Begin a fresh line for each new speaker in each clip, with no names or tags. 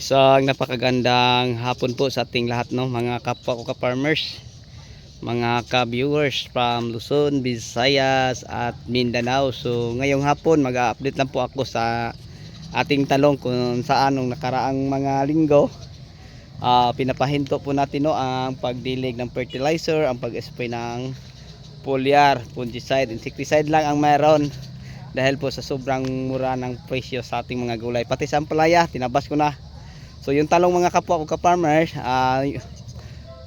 Isang napakagandang hapon po sa ating lahat no, mga kapwa ko ka-farmers, mga ka-viewers from Luzon, Visayas at Mindanao. So ngayong hapon mag-update lang po ako sa ating talong kung saan nung nakaraang mga linggo ah, pinapahinto po natin no ang pagdilig ng fertilizer, ang pag-spray ng foliar, fungicide, insecticide lang ang meron dahil po sa sobrang mura ng presyo sa ating mga gulay. Pati sa ampalaya, tinabas ko na. So yung talong mga kapwa ko ka-farmers, ah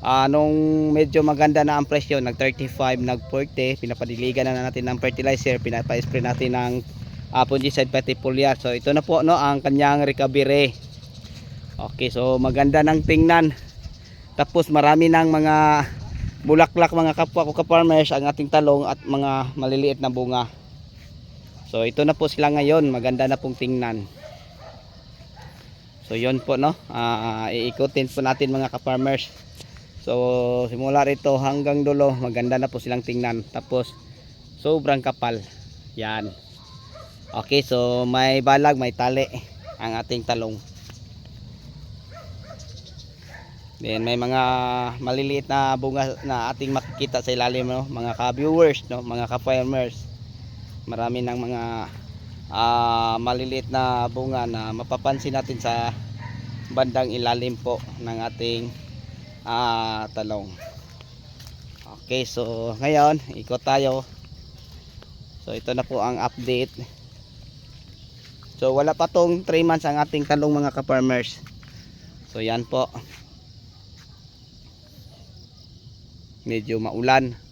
ah, nung medyo maganda na ang presyo, nag 35, nag 40, pinapadiligan na natin ng fertilizer, pinapa-spray natin ng uh, fungicide pati foliar. So ito na po no ang kanyang recovery. Okay, so maganda ng tingnan. Tapos marami ng mga bulaklak mga kapwa ko ka-farmers ang ating talong at mga maliliit na bunga. So ito na po sila ngayon, maganda na pong tingnan. So yon po no, Ah, iikutin po natin mga ka-farmers. So simula rito hanggang dulo, maganda na po silang tingnan. Tapos sobrang kapal. Yan. Okay, so may balag, may tali ang ating talong. Then may mga maliliit na bunga na ating makikita sa ilalim no, mga ka-viewers no, mga ka-farmers. Marami ng mga ah, maliliit na bunga na mapapansin natin sa bandang ilalim po ng ating ah, talong. Okay, so ngayon ikot tayo. So ito na po ang update. So wala pa tong 3 months ang ating talong mga ka-farmers. So yan po. Medyo maulan.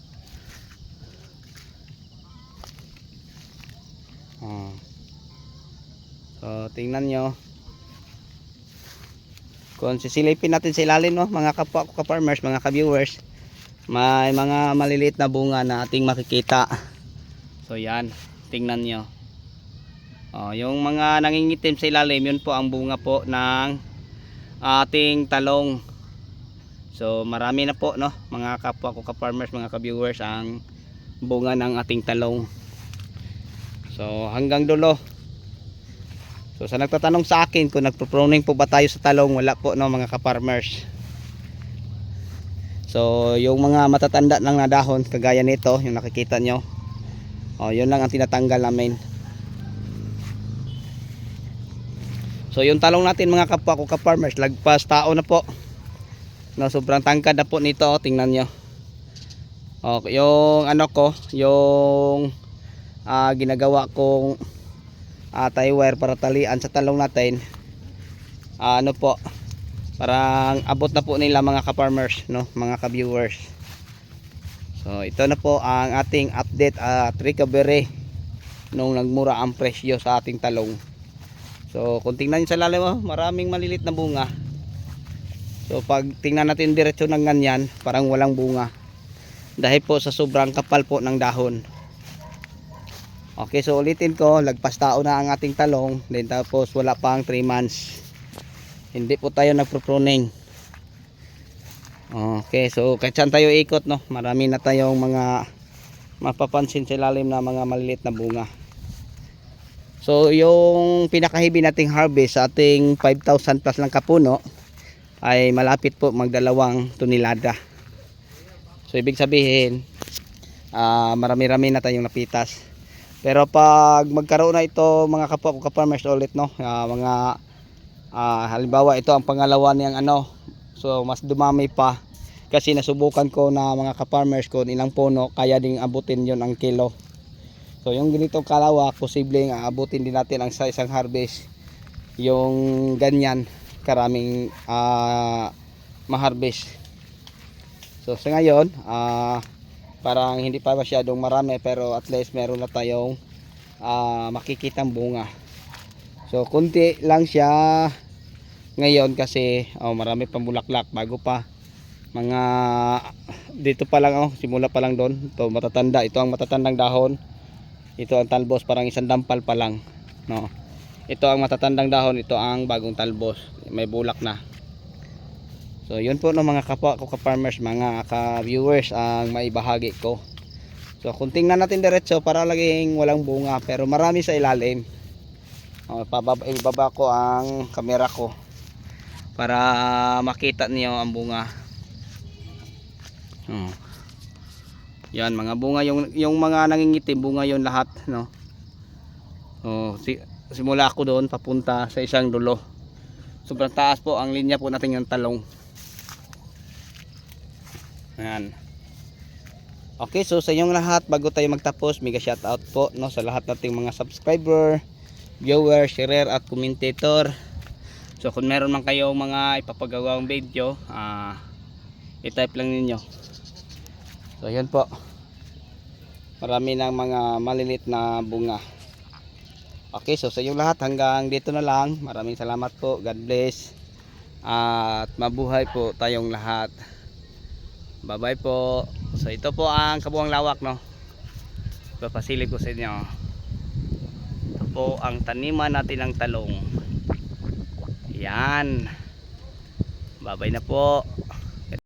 Oh. So tingnan nyo. Kung sisilipin natin sa ilalim no, mga kapwa ko ka-farmers, mga ka-viewers, may mga maliliit na bunga na ating makikita. So yan, tingnan nyo. Oh, yung mga nangingitim sa ilalim, yun po ang bunga po ng ating talong. So marami na po no, mga kapwa ko ka-farmers, mga ka-viewers ang bunga ng ating talong. So hanggang dulo. So sa nagtatanong sa akin kung nagpo-pruning po ba tayo sa talong, wala po no mga ka-farmers. So yung mga matatanda lang na dahon kagaya nito, yung nakikita nyo. Oh, yun lang ang tinatanggal namin. So yung talong natin mga kapwa ko ka-farmers, lagpas tao na po. No, sobrang tangkad na po nito, oh, tingnan nyo. Okay, yung ano ko, yung ah, ginagawa kong uh, tie wire para talian sa talong natin. Ah, ano po, parang abot na po nila mga ka-farmers, no, mga ka-viewers. So ito na po ang ating update at recovery nung nagmura ang presyo sa ating talong. So kung tingnan nyo sa lalim oh, maraming malilit na bunga. So pag tingnan natin diretso ng ganyan, parang walang bunga. Dahil po sa sobrang kapal po ng dahon. Okay, so ulitin ko, lagpas tao na ang ating talong, then tapos wala pang 3 months. Hindi po tayo nagpro-pruning. Okay, so kahit saan tayo ikot, no, marami na tayong mga mapapansin sa ilalim na mga maliliit na bunga. So yung pinakahibi nating harvest sa ating 5,000 plus lang kapuno ay malapit po magdalawang tonelada. So ibig sabihin ah, marami-rami na tayong napitas. Pero pag magkaroon na ito mga kapwa ko ka-farmers ulit no, ah, mga ah, halimbawa ito ang pangalawa niyang ano, so mas dumami pa kasi nasubukan ko na mga ka-farmers ko ilang puno kaya ding abutin yon ang kilo. So yung ganitong kalawak, posibleng aabutin din natin ang sa isang harvest yung ganyan karaming ah, ma-harvest. So sa ngayon, ah, parang hindi pa masyadong marami pero at least meron na tayong ah, makikitang bunga. So kunti lang siya ngayon kasi oh, marami pang bulaklak bago pa mga dito pa lang oh, simula pa lang doon. Ito matatanda, ito ang matatandang dahon. Ito ang talbos parang isang dampal pa lang, no. Ito ang matatandang dahon, ito ang bagong talbos. May bulak na. So yun po no mga kapwa ko ka-farmers, mga ka-viewers ang maibahagi ko. So kung tingnan natin diretso para laging walang bunga pero marami sa ilalim. Oh, pababa, ibaba ko ang kamera ko para makita niyo ang bunga oh. yan mga bunga yung yung mga nangingitim bunga yon lahat no oh si, simula ako doon papunta sa isang dulo sobrang taas po ang linya po natin yung talong yan Okay, so sa inyong lahat, bago tayo magtapos, mega shoutout po no, sa lahat nating mga subscriber, viewer, sharer at commentator. So kung meron man kayo mga ipapagawang video, ah i-type lang ninyo. So yun po. Marami ng mga malilit na bunga. Okay, so sa inyong lahat, hanggang dito na lang. Maraming salamat po. God bless. At mabuhay po tayong lahat. Bye bye po. So ito po ang kabuang lawak no. Papasilip ko sa inyo. Ito po ang taniman natin ng talong. Yan. Bye bye na po.